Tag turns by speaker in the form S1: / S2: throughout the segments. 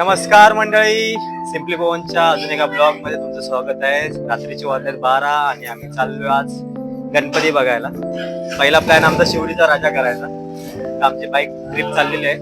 S1: नमस्कार मंडळी सिम्पली पवनच्या अजून एका ब्लॉगमध्ये तुमचं स्वागत आहे. रात्रीचे वाजले बारा आणि आम्ही चाललोय आज गणपती बघायला. पहिला प्लॅन आमचा शिवडीचा राजा करायचा. आमची बाईक ट्रिप चाललेली आहे.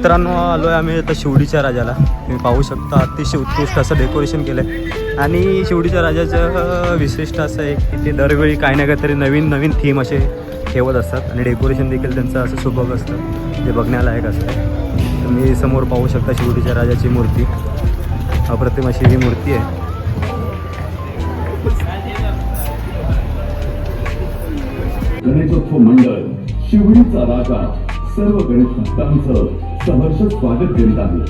S1: मित्रांनो आलो आहे आम्ही आता शिवडीच्या राजाला. तुम्ही पाहू शकता अतिशय उत्कृष्ट असं डेकोरेशन केलं आहे आणि शिवडीच्या राजाचं विशिष्ट असं आहे की ते दरवेळी काही ना काहीतरी नवीन नवीन थीम असे ठेवत असतात. आणि डेकोरेशन देखील त्यांचं असं सुबक असतं जे बघण्यालायक असतं. तुम्ही समोर पाहू शकता शिवडीच्या राजाची मूर्ती. अप्रतिम अशी ही मूर्ती आहे.
S2: गणेशोत्सव मंडळ शिवडीचा राजा सर्व गणेश भक्तांचं सहर्ष स्वागत करीत आहे.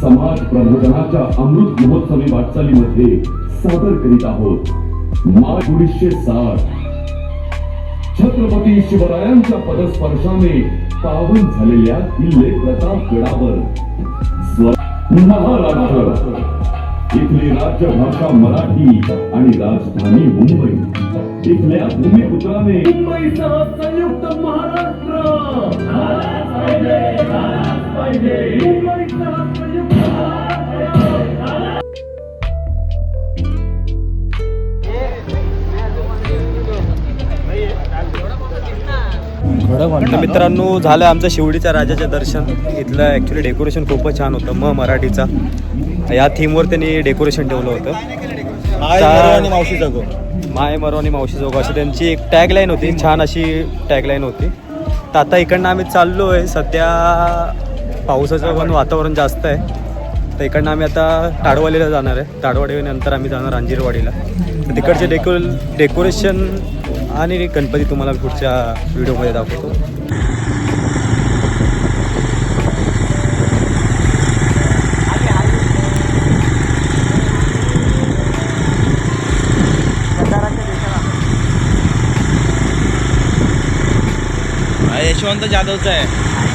S2: समाज प्रबोधनाच्या अमृत महोत्सवी वाटचालीमध्ये सादर करीत आहोत. मार्च एकोणीसशे साठ. छत्रपती शिवरायांच्या पदस्पर्शाने पावन झालेल्या किल्ले प्रतापगडावर महाराष्ट्र. इथली राजभाषा मराठी आणि राजधानी मुंबई. इथल्या भूमिपुत्राने मुंबईसह संयुक्त महाराष्ट्र.
S1: तर मित्रांनो झालं आमचं शिवडीच्या राजाचं दर्शन. इथलं ॲक्च्युली डेकोरेशन खूपच छान होतं म मराठीचा. या थीमवर त्यांनी डेकोरेशन ठेवलं होतं.
S3: आणि मावशी जागो
S1: माय मरो आणि मावशी जोग अशी त्यांची एक टॅगलाईन होती छान अशी टॅगलाईन होती. तर आता इकडनं आम्ही चाललो आहे सध्या पावसाचं पण वातावरण जास्त आहे. तर इकडनं आम्ही आता ताडवाडीला जाणार आहे. ताडवाडीनंतर आम्ही जाणार अंजीरवाडीला तिकडचे डेको डेकोरेशन आणि गणपती तुम्हाला पुढच्या व्हिडिओमध्ये दाखवतो.
S3: यशवंत जाधवचा आहे.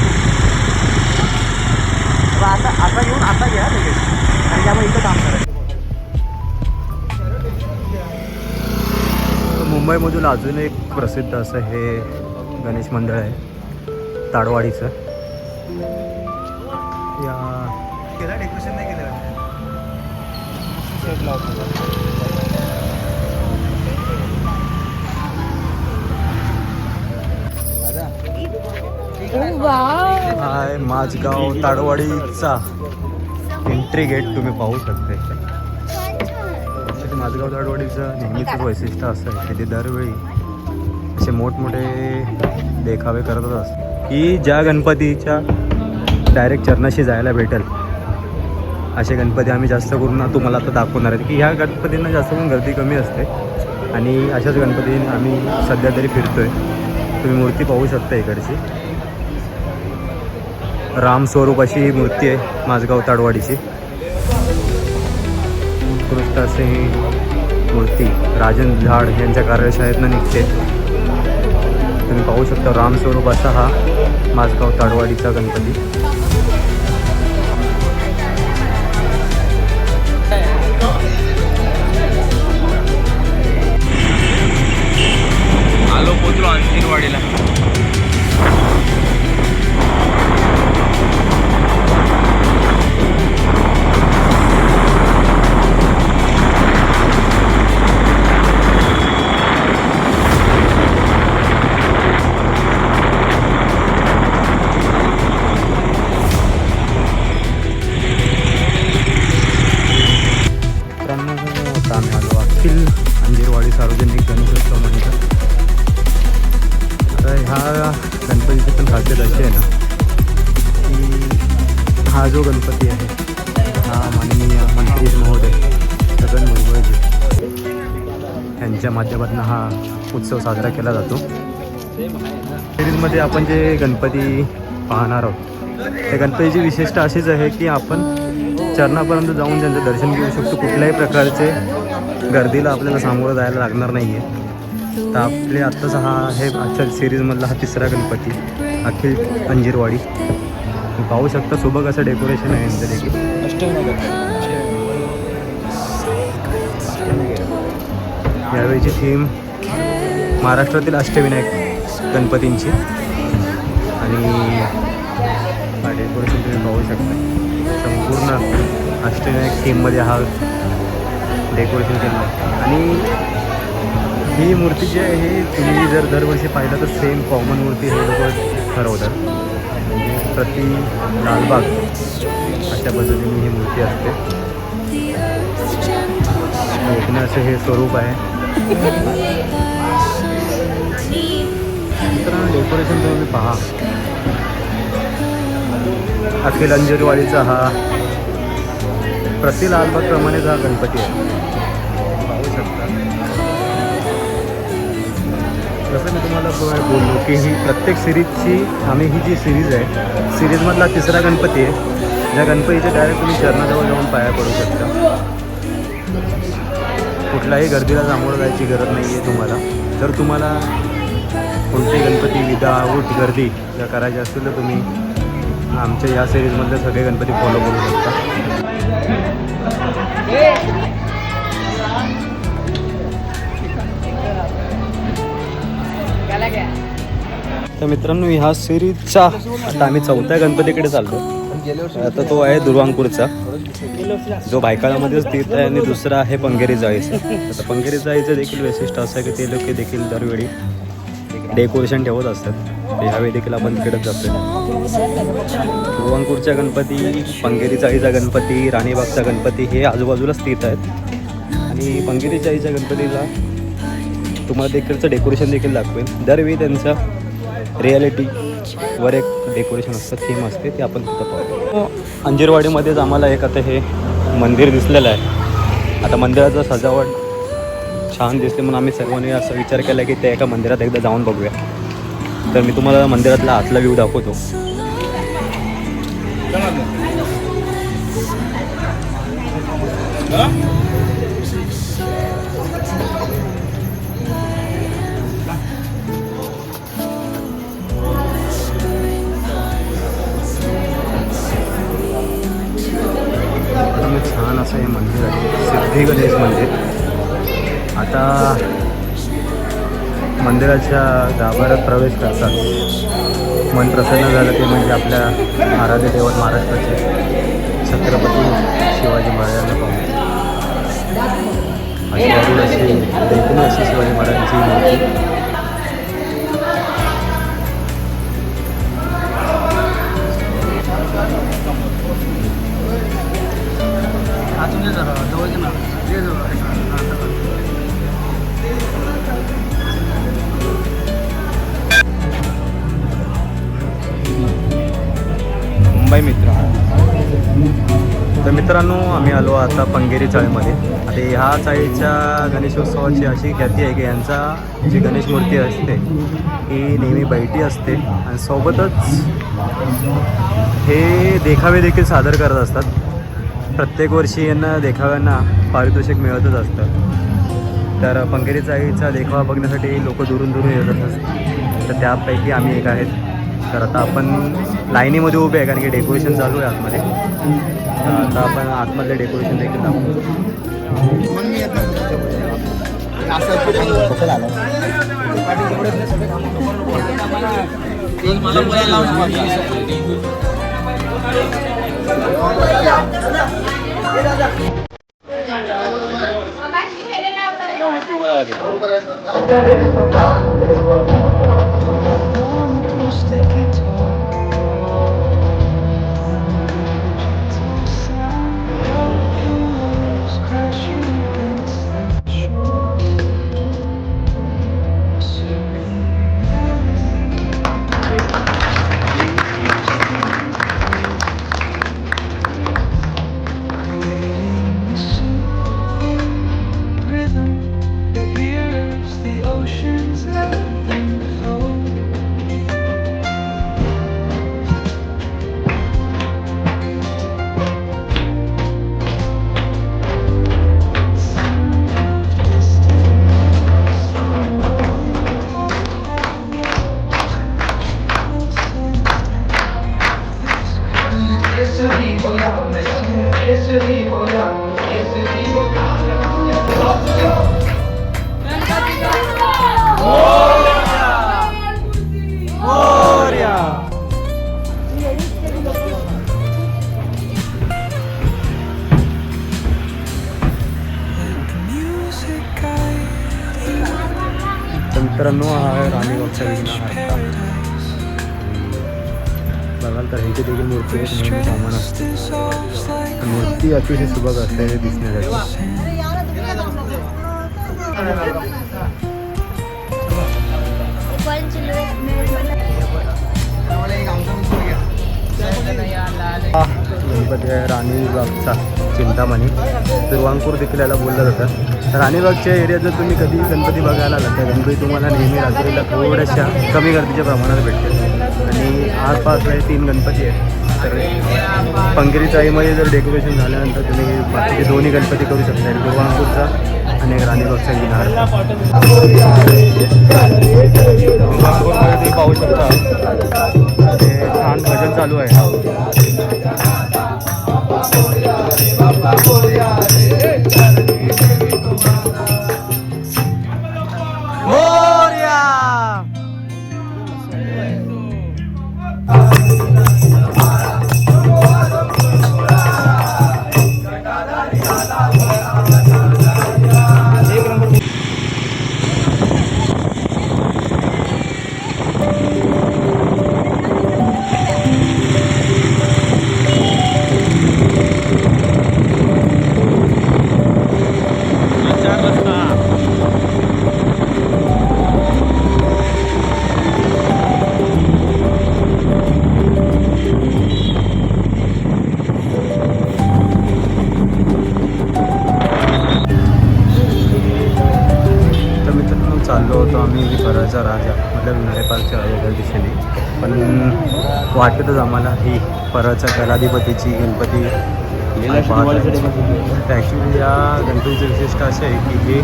S1: आता आता घेऊन आता घ्या आणि त्यामुळे इथं काम करायचं. मुंबईमधून अजून एक प्रसिद्ध असं हे गणेश मंडळ आहे ताडवाडीचं. या केलं डेकोरेशन नाही केलं हाय माझगाव ताडवाडीचा. एंट्री गेट तुम्ही पाहू शकता. माझगाव ताडवाडीचं नेहमीच वैशिष्ट्य असं आहे की ते दरवेळी असे मोठमोठे देखावे करतच असतात. की ज्या गणपतीच्या डायरेक्ट चरणाशी जायला भेटेल असे गणपती आम्ही जास्त करून तुम्हाला आता दाखवणार आहेत की ह्या गणपतींना जास्त करून गर्दी कमी असते आणि अशाच गणपती आम्ही सध्या तरी फिरतोय. तुम्ही मूर्ती पाहू शकता इकडची. राम स्वरूप अशी ही मूर्ती आहे माझगाव ताडवाडीची. उत्कृष्ट असे ही मूर्ती. राजन झाड यांच्या कार्यशाळेतनं निघते. तुम्ही पाहू शकता राम स्वरूप असा हा माझगाव ताडवाडीचा गणपती. यांच्या माध्यमातून हा उत्सव साजरा केला जातो. सिरीजमध्ये आपण जे गणपती पाहणार आहोत त्या गणपतीची विशेषता अशीच आहे की आपण चरणापर्यंत जाऊन त्यांचं दर्शन घेऊ शकतो. कुठल्याही प्रकारचे गर्दीला आपल्याला सामोरं जायला लागणार नाही आहे तर आपले आत्ताच हा आहे आजच्या सिरीजमधला हा तिसरा गणपती अखिल अंजीरवाडी. पाहू शकता सुबक असं डेकोरेशन आहे यांचं देखील. यावेळीची थीम महाराष्ट्रातील अष्टविनायक गणपतींची. आणि डेकोरेशन तुम्ही पाहू शकता संपूर्ण अष्टविनायक थीममध्ये हा डेकोरेशन केलं आणि ही मूर्ती जी आहे ही तुम्ही जर दरवर्षी पाहिलं तर सेम कॉमन मूर्ती हे लोक ठरवतात. म्हणजे प्रति लालबाग अशा पद्धतीने ही मूर्ती असते. ऐकणं असं हे स्वरूप आहे. मित्रांनो डेकोरेशन तुम्ही पहा. अखिल अंजरीवाडीचा हा प्रति लालबागप्रमाणेच हा गणपती आहे. पाहू शकता. जसं मी तुम्हाला बोललो की ही प्रत्येक सिरीजची आम्ही ही जी सिरीज आहे सिरीजमधला तिसरा गणपती आहे. ज्या गणपतीच्या डायरेक्ट तुम्ही चरणाजवळ जाऊन पाया पडू शकता. कुठल्याही गर्दीला सामोरं जायची गरज नाही आहे तुम्हाला. जर तुम्हाला कोणते गणपती विदाऊट गर्दी जर करायचे असतील तर तुम्ही आमच्या या सिरीजमधले सगळे गणपती फॉलो करू शकता. तर मित्रांनो ह्या सिरीजचा आता आम्ही चौथ्या गणपतीकडे चाललो आता तो आहे दुर्वांकूरचा जो भायकाळामध्येच तीर्थ आहे आणि दुसरा आहे पंगेरी जाळीचा आता पंगेरी जाळीचं देखील वैशिष्ट्य असं आहे की ते लोक देखील दरवेळी डेकोरेशन ठेवत असतात. ह्यावेळी देखील आपण तिकडेच जातो दुर्वांकूरचा गणपती पंगेरी चाळीचा गणपती राणीबागचा गणपती हे आजूबाजूला स्थित आहेत. आणि पंगेरी चाळीच्या गणपतीला तुम्हाला देखीलचं डेकोरेशन देखील दाखवेल दरवेळी त्यांचं रियालिटी वर एक डेकोरेशन असतं थीम असते ते आपण तिथं पाहतो. अंजीरवाडीमध्येच आम्हाला एक आता हे मंदिर दिसलेलं आहे. आता मंदिराचं सजावट छान दिसते म्हणून आम्ही सर्वांनी असा विचार केला की त्या एका मंदिरात एकदा जाऊन बघूया. तर मी तुम्हाला मंदिरातला आतला व्ह्यू दाखवतो. Huh? मंदिराच्या गाभाऱ्यात प्रवेश करतात. मन प्रसन्न झालं ते म्हणजे आपल्या आराध्य देवत महाराष्ट्राचे छत्रपती शिवाजी महाराजांना पाहून. अशी अशी शिवाजी महाराजांची मूर्ती. मित्रांनो आम्ही आलो आता पंगेरी चाळीमध्ये. आता ह्या चाळीच्या गणेशोत्सवाची अशी ख्याती आहे की यांचा जी गणेश मूर्ती असते ही नेहमी बैठी असते आणि सोबतच हे देखावे देखील सादर करत असतात. प्रत्येक वर्षी यांना देखाव्यांना पारितोषिक मिळतच असतं. तर पंगेरी चाळीचा देखावा बघण्यासाठी लोक दुरून दुरून येत असतात. तर त्यापैकी आम्ही एक आहेत. तर आता आपण लाईनीमध्ये उभे आहे कारण की डेकोरेशन चालू आहे आतमध्ये. तर आता आपण आतमधले डेकोरेशन देखील दाखवू. आहे. राणीबागचा विघ्नहर्ता बघाल तर ह्यांची देखील मूर्ती एक नेहमी सामान असते. मूर्ती अतिशय सुबक असते हे दिसण्यासाठी. गणपती आहे राणीबागचा चिंतामणी. दुर्वांकूर देखील याला बोललं जातं. राणीबागच्या एरियात जर तुम्ही कधी गणपती बघायला आला तर गणपती तुम्हाला नेहमी रात्रीला थोड्याशा कमी गर्दीच्या प्रमाणात भेटते आणि आसपास आहे तीन गणपती आहेत. तर पंगिरीचाईमध्ये जर डेकोरेशन झाल्यानंतर तुम्ही बाकीचे दोन्ही गणपती करू शकता. एक दुर्वांकूरचा आणि एक राणीबागचा गिनार तुम्ही पाहू शकता. ते छान भजन चालू आहे. वाटतच आम्हाला. ही परळच्या कलाधिपतीची गणपती. ॲक्च्युली या गणपतीचं विशिष्ट असे आहे की हे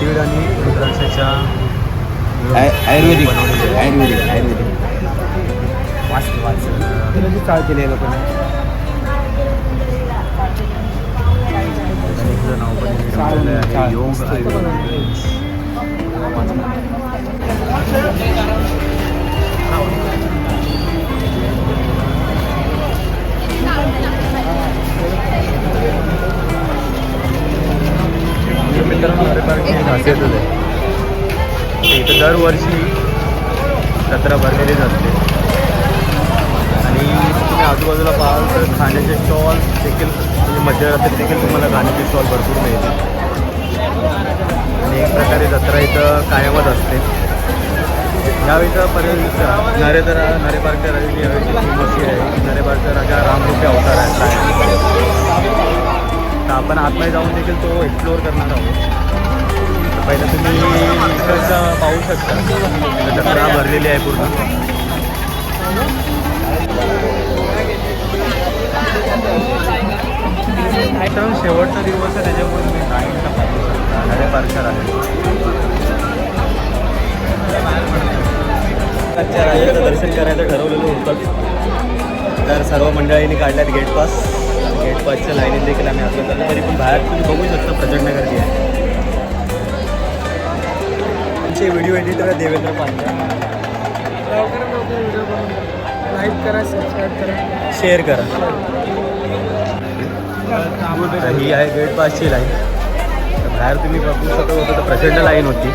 S1: तीळ आणि रुद्राक्षाच्या
S3: आयुर्वेदिक.
S1: आहे.
S3: आयुर्वेदिक आयुर्वेदिक. केले लोकांनी?
S1: गणेशचं नाव पण आहे. योग मित्रांनो खासियतच आहे. इथं दरवर्षी जत्रा भरलेलीच असते. आणि तुम्ही आजूबाजूला पाहाल तर खाण्याचे स्टॉल देखील म्हणजे मध्यरात्री देखील तुम्हाला खाण्याचे स्टॉल भरपूर मिळते आणि एक प्रकारे जत्रा इथं कायमच असते. यावेळीचा पर्यंत नरेंद्र नरेपारच्या राजाची यावेळीची थीम अशी आहे की नरेपारचा राजा रामरूपी अवतार आहे. तर आपण आतमध्ये जाऊन देखील तो एक्सप्लोअर करणार आहोत. तर पहिलं तुम्ही इकडचं पाहू शकता. इथं जत्रा भरलेली आहे पूर्ण. शेवटचा दिवस आहे त्याच्यामुळे तुम्ही नाईटला पाहू शकता नरेपारच्या राजाच्या राजाचं दर्शन करायचं ठरवलेलं होतं. तर सर्व मंडळींनी काढल्यात गेट पास गेट पासच्या लाईनीत देखील आम्ही असलो चाललो तरी पण बाहेर तुम्ही बघू शकता प्रचंड गर्दी आहे. आमचे व्हिडिओ एडिटर आहे देवेंद्र पांढरा
S3: लाईक करा सबस्क्राईब करा.
S1: शेअर करा. तर ही आहे गेट पासची लाईन तर बाहेर तुम्ही बघू शकत होतं तर प्रचंड लाईन होती.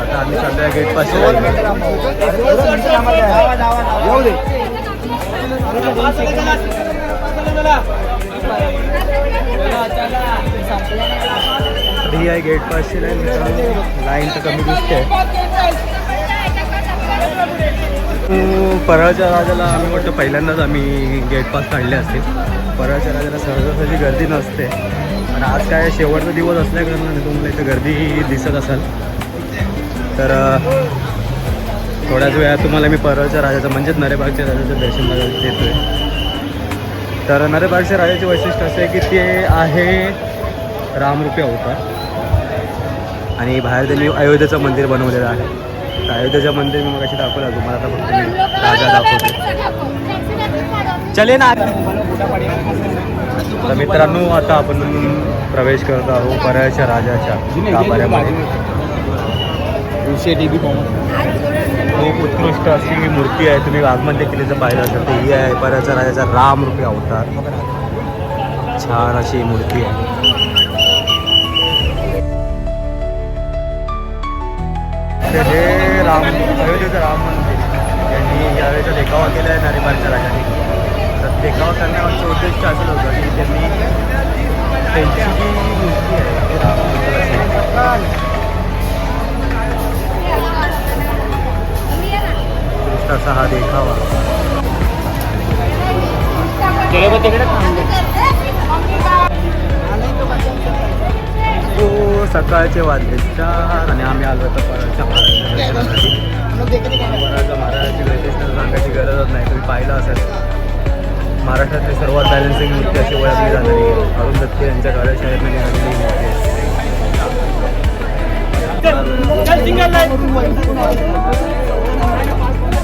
S1: आता आम्ही सध्या गेट पासची आहे गेट पासची लाईन लाईन तर कमी दिसते परळच्या राजाला आम्ही वाटतं पहिल्यांदाच आम्ही गेट पास काढले असते परळच्या राजाला सहजासहजी गर्दी नसते आणि आज काय शेवटचा दिवस असल्याकारणाने तुम्हाला इथं गर्दी दिसत असाल तर थोड्याच वेळात तुम्हाला मी परळच्या राजाचं म्हणजेच नरेबागच्या राजाचं दर्शन देतो आहे तर नरेबागच्या राजाचे वैशिष्ट्य असे की ते आहे रामरूपी अवतार. आणि बाहेर त्यांनी अयोध्येचं मंदिर बनवलेलं आहे. तर अयोध्येचं मंदिर मी मग दाखवलं तुम्हाला आता फक्त मी राजा दाखवतो चले ना. तर मित्रांनो आता आपण प्रवेश करत आहोत परळच्या राजाच्या गाभाऱ्यामध्ये
S3: बी कॉमर्स
S1: खूप उत्कृष्ट अशी ही मूर्ती आहे तुम्ही आगमन देखील इथं पाहिलं असेल तर ही आहे राम रूपी अवतार छान ही मूर्ती हे राम अयोध्येचं राम मंदिर यांनी यावेळेचा देखावा केला आहे नारीबारच्या राजांनी तर देखावा करण्यामागचं उद्देश असं होतं की त्यांनी असा हा देखावा. तो सकाळचे वाजले चार आणि आम्ही आलो होतो परळच्या महाराजांच्या दर्शनासाठी. परळच्या महाराजांची वैशिष्ट्य सांगायची गरजच नाही तुम्ही पाहिलं असेल. महाराष्ट्रातली सर्वात बॅलन्सिंग मूर्ती अशी ओळखली जाणारी आहे. अरुण दत्ते यांच्या कार्यशाळेतून निघालेली ही मूर्ती आहे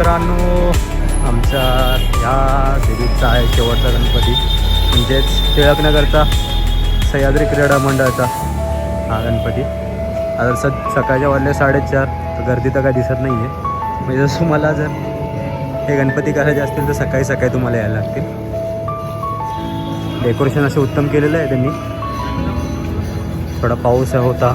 S1: मित्रांनो आमच्या ह्या सिरीजचा आहे शेवटचा गणपती. म्हणजेच टिळकनगरचा सह्याद्री क्रीडा मंडळाचा हा गणपती. आता स सकाळच्या वाढल्या साडेचार तर गर्दी तर काय दिसत नाही आहे म्हणजे जसं तुम्हाला जर हे गणपती करायचे असतील तर सकाळी सकाळी तुम्हाला यायला लागतील. डेकोरेशन असं उत्तम केलेलं आहे त्यांनी. थोडा पाऊस होता.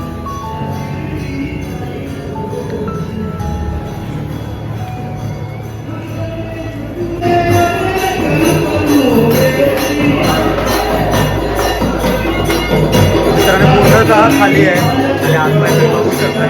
S1: पूर्णतः खाली आहे आणि आतमध्ये बघू शकता.